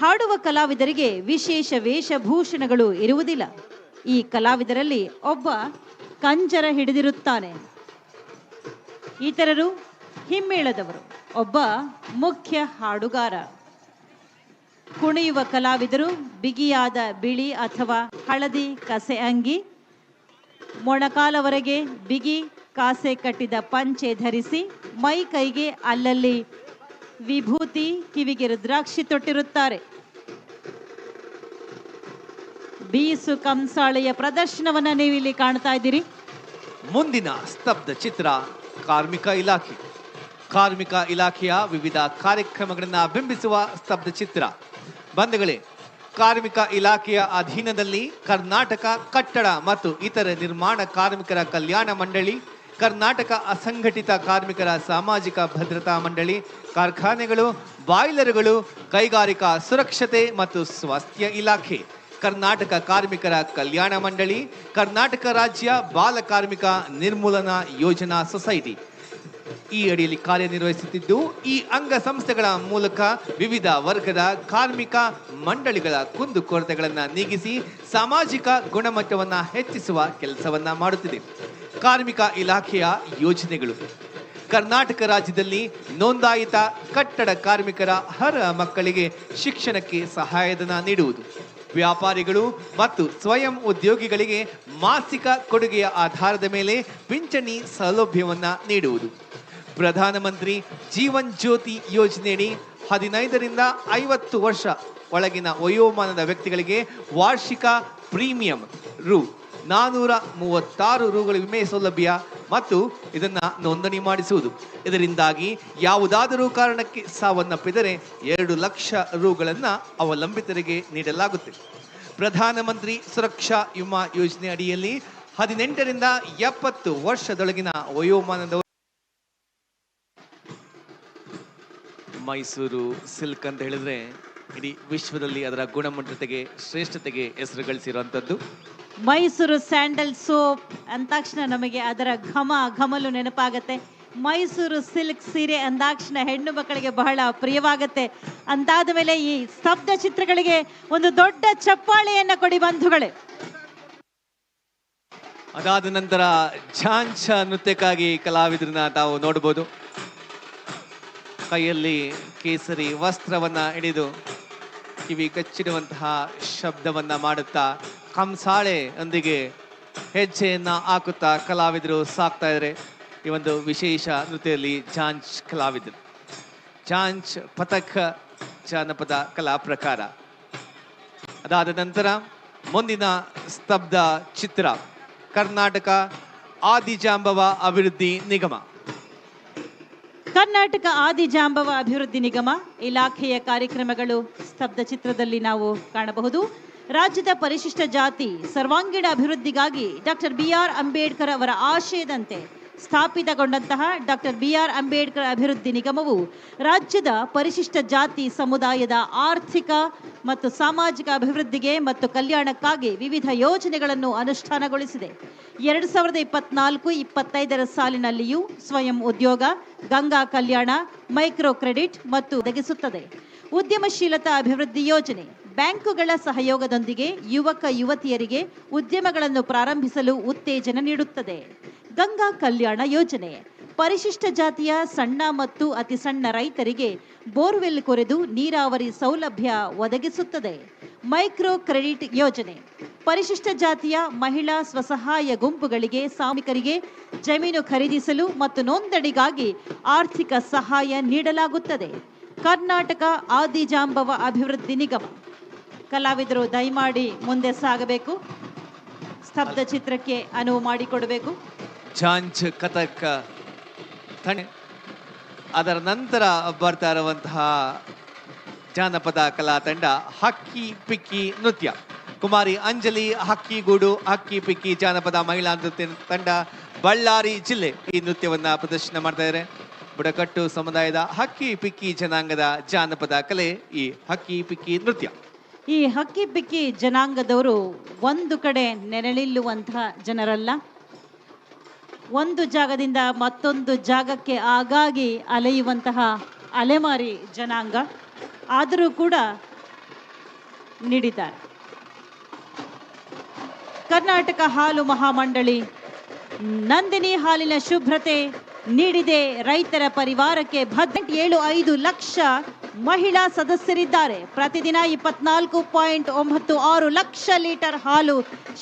ಹಾಡುವ ಕಲಾವಿದರಿಗೆ ವಿಶೇಷ ವೇಷಭೂಷಣಗಳು ಇರುವುದಿಲ್ಲ. ಈ ಕಲಾವಿದರಲ್ಲಿ ಒಬ್ಬ ಕಂಜರ ಹಿಡಿದಿರುತ್ತಾನೆ. ಇತರರು ಹಿಮ್ಮೇಳದವರು. ಒಬ್ಬ ಮುಖ್ಯ ಹಾಡುಗಾರ. ಕುಣಿಯುವ ಕಲಾವಿದರು ಬಿಗಿಯಾದ ಬಿಳಿ ಅಥವಾ ಹಳದಿ ಕಸೆ ಅಂಗಿ, ಮೊಣಕಾಲವರೆಗೆ ಬಿಗಿ ಕಾಸೆ ಕಟ್ಟಿದ ಪಂಚೆ ಧರಿಸಿ ಮೈ ಕೈಗೆ ಅಲ್ಲಲ್ಲಿ ವಿಭೂತಿ ಕಿವಿಗೆ ರುದ್ರಾಕ್ಷಿ ತೊಟ್ಟಿರುತ್ತಾರೆ. ಬೀಸು ಕಂಸಾಳೆಯ ಪ್ರದರ್ಶನವನ್ನ ನೀವು ಇಲ್ಲಿ ಕಾಣ್ತಾ ಇದ್ದೀರಿ. ಮುಂದಿನ ಸ್ತಬ್ಧ ಚಿತ್ರ ಕಾರ್ಮಿಕ ಇಲಾಖೆ. ಕಾರ್ಮಿಕ ಇಲಾಖೆಯ ವಿವಿಧ ಕಾರ್ಯಕ್ರಮಗಳನ್ನ ಬಿಂಬಿಸುವ ಸ್ತಬ್ಧ ಚಿತ್ರ. ಬಂಧುಗಳೇ, ಕಾರ್ಮಿಕ ಇಲಾಖೆಯ ಅಧೀನದಲ್ಲಿ ಕರ್ನಾಟಕ ಕಟ್ಟಡ ಮತ್ತು ಇತರ ನಿರ್ಮಾಣ ಕಾರ್ಮಿಕರ ಕಲ್ಯಾಣ ಮಂಡಳಿ ಕರ್ನಾಟಕ ಅಸಂಘಟಿತ ಕಾರ್ಮಿಕರ ಸಾಮಾಜಿಕ ಭದ್ರತಾ ಮಂಡಳಿ, ಕಾರ್ಖಾನೆಗಳು, ಬಾಯ್ಲರ್ಗಳು, ಕೈಗಾರಿಕಾ ಸುರಕ್ಷತೆ ಮತ್ತು ಸ್ವಾಸ್ಥ್ಯ ಇಲಾಖೆ, ಕರ್ನಾಟಕ ಕಾರ್ಮಿಕರ ಕಲ್ಯಾಣ ಮಂಡಳಿ, ಕರ್ನಾಟಕ ರಾಜ್ಯ ಬಾಲ ಕಾರ್ಮಿಕ ನಿರ್ಮೂಲನಾ ಯೋಜನಾ ಸೊಸೈಟಿ. ಈ ಅಡಿಯಲ್ಲಿ ಕಾರ್ಯನಿರ್ವಹಿಸುತ್ತಿದ್ದು, ಈ ಅಂಗ ಸಂಸ್ಥೆಗಳ ಮೂಲಕ ವಿವಿಧ ವರ್ಗದ ಕಾರ್ಮಿಕ ಮಂಡಳಿಗಳ ಕುಂದುಕೊರತೆಗಳನ್ನು ನೀಗಿಸಿ ಸಾಮಾಜಿಕ ಗುಣಮಟ್ಟವನ್ನು ಹೆಚ್ಚಿಸುವ ಕೆಲಸವನ್ನ ಮಾಡುತ್ತಿದೆ. ಕಾರ್ಮಿಕ ಇಲಾಖೆಯ ಯೋಜನೆಗಳು. ಕರ್ನಾಟಕ ರಾಜ್ಯದಲ್ಲಿ ನೋಂದಾಯಿತ ಕಟ್ಟಡ ಕಾರ್ಮಿಕರ ಹರ ಮಕ್ಕಳಿಗೆ ಶಿಕ್ಷಣಕ್ಕೆ ಸಹಾಯಧನ ನೀಡುವುದು. ವ್ಯಾಪಾರಿಗಳು ಮತ್ತು ಸ್ವಯಂ ಉದ್ಯೋಗಿಗಳಿಗೆ ಮಾಸಿಕ ಕೊಡುಗೆಯ ಆಧಾರದ ಮೇಲೆ ಪಿಂಚಣಿ ಸೌಲಭ್ಯವನ್ನು ನೀಡುವುದು. ಪ್ರಧಾನಮಂತ್ರಿ ಜೀವನ್ ಜ್ಯೋತಿ ಯೋಜನೆಯಡಿ ಹದಿನೈದರಿಂದ ಐವತ್ತು ವರ್ಷ ಒಳಗಿನ ವಯೋಮಾನದ ವ್ಯಕ್ತಿಗಳಿಗೆ ವಾರ್ಷಿಕ ಪ್ರೀಮಿಯಂ ರು ನಾನೂರ ಮೂವತ್ತಾರು ರೂಗಳ ವಿಮೆ ಸೌಲಭ್ಯ ಮತ್ತು ಇದನ್ನು ನೋಂದಣಿ ಮಾಡಿಸುವುದು. ಇದರಿಂದಾಗಿ ಯಾವುದಾದರೂ ಕಾರಣಕ್ಕೆ ಸಾವನ್ನಪ್ಪಿದರೆ ಎರಡು ಲಕ್ಷ ರೂಗಳನ್ನು ಅವಲಂಬಿತರಿಗೆ ನೀಡಲಾಗುತ್ತೆ. ಪ್ರಧಾನಮಂತ್ರಿ ಸುರಕ್ಷಾ ವಿಮಾ ಯೋಜನೆ ಅಡಿಯಲ್ಲಿ ಹದಿನೆಂಟರಿಂದ ಎಪ್ಪತ್ತು ವರ್ಷದೊಳಗಿನ ವಯೋಮಾನದವರು ಮೈಸೂರು ಸಿಲ್ಕ್ ಅಂತ ಹೇಳಿದ್ರೆ ಇಡೀ ವಿಶ್ವದಲ್ಲಿ ಅದರ ಗುಣಮಟ್ಟತೆಗೆ ಶ್ರೇಷ್ಠತೆಗೆ ಹೆಸರು ಗಳಿಸಿರುವಂಥದ್ದು ಮೈಸೂರು ಸ್ಯಾಂಡಲ್ ಸೋಪ್ ಅಂದಾಕ್ಷಣ ನಮಗೆ ಅದರ ಘಮ, ಘಮಲು ನೆನಪಾಗತ್ತೆ. ಮೈಸೂರು ಸಿಲ್ಕ್ ಸೀರೆ ಅಂದಾಕ್ಷಣ ಹೆಣ್ಣು ಮಕ್ಕಳಿಗೆ ಬಹಳ ಪ್ರಿಯವಾಗತ್ತೆ. ಅಂತಾದ ಮೇಲೆ ಈ ಸ್ತಬ್ಧ ಚಿತ್ರಗಳಿಗೆ ಒಂದು ದೊಡ್ಡ ಚಪ್ಪಾಳೆಯನ್ನು ಕೊಡಿ ಬಂಧುಗಳೇ. ಅದಾದ ನಂತರ ಝಾಂಚ ನೃತ್ಯಕ್ಕಾಗಿ ಕಲಾವಿದರನ್ನ ತಾವು ನೋಡಬಹುದು. ಕೈಯಲ್ಲಿ ಕೇಸರಿ ವಸ್ತ್ರವನ್ನ ಹಿಡಿದು ಕಿವಿ ಕಚ್ಚಿಡುವಂತಹ ಶಬ್ದವನ್ನ ಮಾಡುತ್ತಾ ಕಂಸಾಳೆ ಅಂದಿಗೆ ಹೆಜ್ಜೆಯನ್ನ ಹಾಕುತ್ತಾ ಕಲಾವಿದರು ಸಾಕ್ತಾ ಇದ್ದಾರೆ. ಈ ಒಂದು ವಿಶೇಷ ನೃತ್ಯದಲ್ಲಿ ಜಾಂಚ್ ಕಲಾವಿದರು. ಜಾಂಚ್ ಪಥಕ್ ಜಾನಪದ ಕಲಾ ಪ್ರಕಾರ. ಅದಾದ ನಂತರ ಮುಂದಿನ ಸ್ತಬ್ಧ ಚಿತ್ರ ಕರ್ನಾಟಕ ಆದಿಜಾಂಬವ ಅಭಿವೃದ್ಧಿ ನಿಗಮ. ಕರ್ನಾಟಕ ಆದಿಜಾಂಬವ ಅಭಿವೃದ್ಧಿ ನಿಗಮ ಇಲಾಖೆಯ ಕಾರ್ಯಕ್ರಮಗಳು ಸ್ತಬ್ಧ ಚಿತ್ರದಲ್ಲಿ ನಾವು ಕಾಣಬಹುದು. ರಾಜ್ಯದ ಪರಿಶಿಷ್ಟ ಜಾತಿ ಸರ್ವಾಂಗೀಣ ಅಭಿವೃದ್ಧಿಗಾಗಿ ಡಾಕ್ಟರ್ ಬಿ ಆರ್ ಅಂಬೇಡ್ಕರ್ ಅವರ ಆಶಯದಂತೆ ಸ್ಥಾಪಿತಗೊಂಡಂತಹ ಡಾಕ್ಟರ್ ಬಿ ಆರ್ ಅಂಬೇಡ್ಕರ್ ಅಭಿವೃದ್ಧಿ ನಿಗಮವು ರಾಜ್ಯದ ಪರಿಶಿಷ್ಟ ಜಾತಿ ಸಮುದಾಯದ ಆರ್ಥಿಕ ಮತ್ತು ಸಾಮಾಜಿಕ ಅಭಿವೃದ್ಧಿಗೆ ಮತ್ತು ಕಲ್ಯಾಣಕ್ಕಾಗಿ ವಿವಿಧ ಯೋಜನೆಗಳನ್ನು ಅನುಷ್ಠಾನಗೊಳಿಸಿದೆ. ಎರಡು ಸಾವಿರದ ಇಪ್ಪತ್ನಾಲ್ಕು ಇಪ್ಪತ್ತೈದರ ಸಾಲಿನಲ್ಲಿಯೂ ಸ್ವಯಂ ಉದ್ಯೋಗ, ಗಂಗಾ ಕಲ್ಯಾಣ, ಮೈಕ್ರೋ ಕ್ರೆಡಿಟ್ ಮತ್ತು ಒದಗಿಸುತ್ತದೆ. ಉದ್ಯಮಶೀಲತಾ ಅಭಿವೃದ್ಧಿ ಯೋಜನೆ ಬ್ಯಾಂಕುಗಳ ಸಹಯೋಗದೊಂದಿಗೆ ಯುವಕ ಯುವತಿಯರಿಗೆ ಉದ್ಯಮಗಳನ್ನು ಪ್ರಾರಂಭಿಸಲು ಉತ್ತೇಜನ ನೀಡುತ್ತದೆ. ಗಂಗಾ ಕಲ್ಯಾಣ ಯೋಜನೆ. ಪರಿಶಿಷ್ಟ ಜಾತಿಯ ಸಣ್ಣ ಮತ್ತು ಅತಿ ಸಣ್ಣ ರೈತರಿಗೆ ಬೋರ್ವೆಲ್ ಕೊರೆದು ನೀರಾವರಿ ಸೌಲಭ್ಯ ಒದಗಿಸುತ್ತದೆ. ಮೈಕ್ರೋ ಕ್ರೆಡಿಟ್ ಯೋಜನೆ. ಪರಿಶಿಷ್ಟ ಜಾತಿಯ ಮಹಿಳಾ ಸ್ವಸಹಾಯ ಗುಂಪುಗಳಿಗೆ ಸಾಮಿಕರಿಗೆ ಜಮೀನು ಖರೀದಿಸಲು ಮತ್ತು ನೋಂದಣಿಗಾಗಿ ಆರ್ಥಿಕ ಸಹಾಯ ನೀಡಲಾಗುತ್ತದೆ. ಕರ್ನಾಟಕ ಆದಿಜಾಂಬವ ಅಭಿವೃದ್ಧಿ ನಿಗಮ. ಕಲಾವಿದರು ದಯಮಾಡಿ ಮುಂದೆ ಸಾಗಬೇಕು. ಸ್ತಬ್ಧ ಚಿತ್ರಕ್ಕೆ ಅನುವು ಮಾಡಿಕೊಡಬೇಕು. ಚಾಂಚ್ ಕಥಕ್ ಅದರ ನಂತರ ಬರ್ತಾ ಇರುವಂತಹ ಜಾನಪದ ಕಲಾ ತಂಡ ಹಕ್ಕಿ ಪಿಕ್ಕಿ ನೃತ್ಯ. ಕುಮಾರಿ ಅಂಜಲಿ ಹಕ್ಕಿಗೂಡು ಹಕ್ಕಿ ಪಿಕ್ಕಿ ಜಾನಪದ ಮಹಿಳಾ ನೃತ್ಯ ತಂಡ ಬಳ್ಳಾರಿ ಜಿಲ್ಲೆ ಈ ನೃತ್ಯವನ್ನ ಪ್ರದರ್ಶನ ಮಾಡ್ತಾ ಇದ್ದಾರೆ ಬುಡಕಟ್ಟು ಸಮುದಾಯದ ಹಕ್ಕಿ ಪಿಕ್ಕಿ ಜನಾಂಗದ ಜಾನಪದ ಕಲೆ ಈ ಹಕ್ಕಿ ಪಿಕ್ಕಿ ನೃತ್ಯ. ಈ ಹಕ್ಕಿ ಪಿಕ್ಕಿ ಜನಾಂಗದವರು ಒಂದು ಕಡೆ ನೆರಳಿಲ್ಲುವಂತಹ ಜನರಲ್ಲ. ಒಂದು ಜಾಗದಿಂದ ಮತ್ತೊಂದು ಜಾಗಕ್ಕೆ ಆಗಾಗಿ ಅಲೆಯುವಂತಹ ಅಲೆಮಾರಿ ಜನಾಂಗ ಆದರೂ ಕೂಡ ನೀಡಿದ್ದಾರೆ. ಕರ್ನಾಟಕ ಹಾಲು ಮಹಾಮಂಡಳಿ ನಂದಿನಿ ಹಾಲಿನ ಶುಭ್ರತೆ ನೀಡಿದೆ ರೈತರ ಪರಿವಾರಕ್ಕೆ ಹದಿನೆಂಟು ಏಳು ಐದು ಲಕ್ಷ ಮಹಿಳಾ ಸದಸ್ಯರಿದ್ದಾರೆ. ಪ್ರತಿದಿನ ಇಪ್ಪತ್ನಾಲ್ಕು ಪಾಯಿಂಟ್ ಒಂಬತ್ತು ಆರು ಲಕ್ಷ ಲೀಟರ್ ಹಾಲು